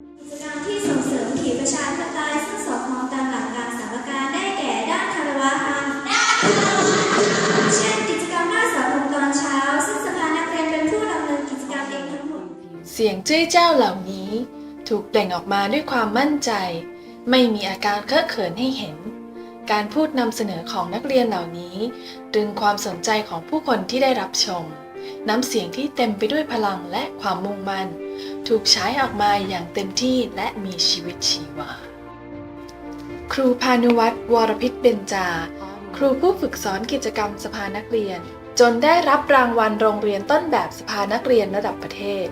กิจกรรมที่ส่งเสริมขีดประชาธิปไตยซึ่งสอดคล้องตามหลักการสามประการได้แก่ด้านคารวะธรรมเช่นกิจกรรมหน้าเสาธงตอนเช้า ซึ่งสภานักเรียนเป็นผู้ดำเนินกิจกรรมเองทั้งหมด เสียงเจ้ยเจ้าเหล่านี้ ถูกเปล่งออกมาด้วยความมั่นใจ ไม่มีอาการเคอะเขินให้เห็น การพูดนำเสนอของนักเรียนเหล่านี้ดึงความสนใจของผู้คนที่ได้รับชม น้ำเสียงที่เต็มไปด้วยพลังและความมุ่งมั่น ถูกใช้ออกมาอย่างเต็มที่และมีชีวิตชีวา ครูพานุวัตรวรพิษเบญจา ครูผู้ฝึกสอนกิจกรรมสภานักเรียน จนได้รับรางวัลโรงเรียนต้นแบบสภานักเรียนระดับประเทศ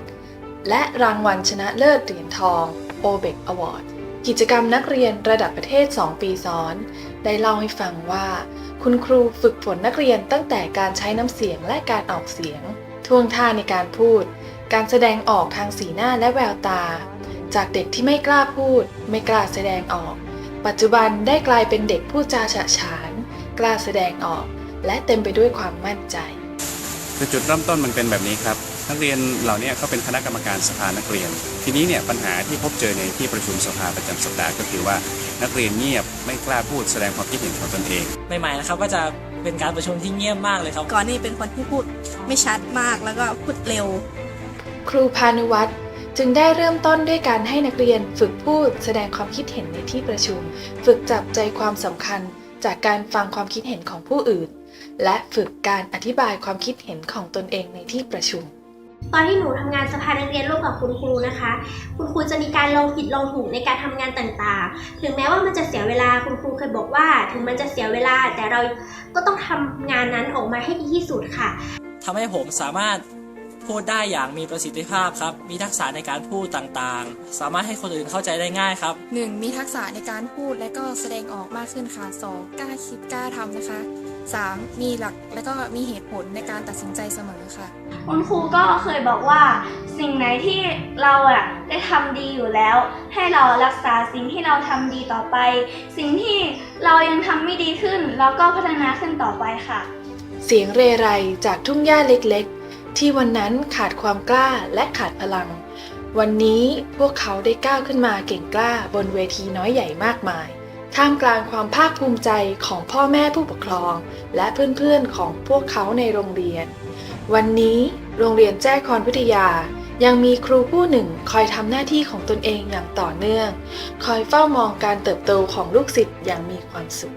และรางวัลชนะเลิศเหรียญทอง o b e c Award กิจกรรมนักเรียนระดับประเทศ 2 ปีซ้อน ได้เล่าให้ฟังว่า คุณครูฝึกฝนนักเรียนตั้งแต่การใช้น้ำเสียงและการออกเสียงท่วงท่าในการพูด การแสดงออกทางสีหน้าและแววตา จากเด็กที่ไม่กล้าพูด ไม่กล้าแสดงออก ปัจจุบันได้กลายเป็นเด็กพูดจาฉะฉาน กล้าแสดงออก และเต็มไปด้วยความมั่นใจคือจุดเริ่มต้นมันเป็นแบบนี้ครับนักเรียนเหล่านี้เขาเป็นคณะกรรมการสภานักเรียน ทีนี้เนี่ยปัญหาที่พบเจอในที่ประชุมสภาประจำสัปดาห์ก็คือว่านักเรียนเงียบไม่กล้าพูดแสดงความคิดเห็นของตนเองใหม่ๆนะครับก็จะเป็นการประชุมที่เงียบมากเลยครับก่อนนี่เป็นคนที่พูดไม่ชัดมากแล้วก็พูดเร็ว ครูพานุวัตรจึงได้เริ่มต้นด้วยการให้นักเรียนฝึกพูดแสดงความคิดเห็นในที่ประชุม ฝึกจับใจความสำคัญจากการฟังความคิดเห็นของผู้อื่น และฝึกการอธิบายความคิดเห็นของตนเองในที่ประชุม ตอนที่หนูทำงานสภานักเรียนร่วมกับคุณครูนะคะ คุณครูจะมีการลองผิดลองถูกในการทำงานต่างๆ ถึงแม้ว่ามันจะเสียเวลาคุณครูเคยบอกว่า ถึงมันจะเสียเวลาแต่เราก็ต้องทำงานนั้นออกมาให้ดีที่สุดค่ะทำให้ผมสามารถ พูดได้อย่างมีประสิทธิภาพครับ มีทักษะในการพูดต่างๆ สามารถให้คนอื่นเข้าใจได้ง่ายครับ 1. มีทักษะในการพูดและก็แสดงออกมากขึ้นค่ะ 2. กล้าคิดกล้าทำนะคะ 3. มีหลักและก็มีเหตุผลในการตัดสินใจเสมอค่ะ คุณครูก็เคยบอกว่า สิ่งไหนที่เราอะได้ทำดีอยู่แล้ว ให้เรารักษาสิ่งที่เราทำดีต่อไป สิ่งที่เรายังทำไม่ดีขึ้น เราก็พัฒนาขึ้นต่อไปค่ะ เสียงเรไรจากทุ่งหญ้าเล็กๆ ที่วันนั้นขาดความกล้าและขาดพลัง วันนี้พวกเขาได้ก้าวขึ้นมาเก่งกล้าบนเวทีน้อยใหญ่มากมาย ท่ามกลางความภาคภูมิใจของพ่อแม่ผู้ปกครอง และเพื่อนๆของพวกเขาในโรงเรียน วันนี้โรงเรียนแจ้คอนวิทยา ยังมีครูผู้หนึ่งคอยทำหน้าที่ของตนเองอย่างต่อเนื่อง คอยเฝ้ามองการเติบโตของลูกศิษย์อย่างมีความสุข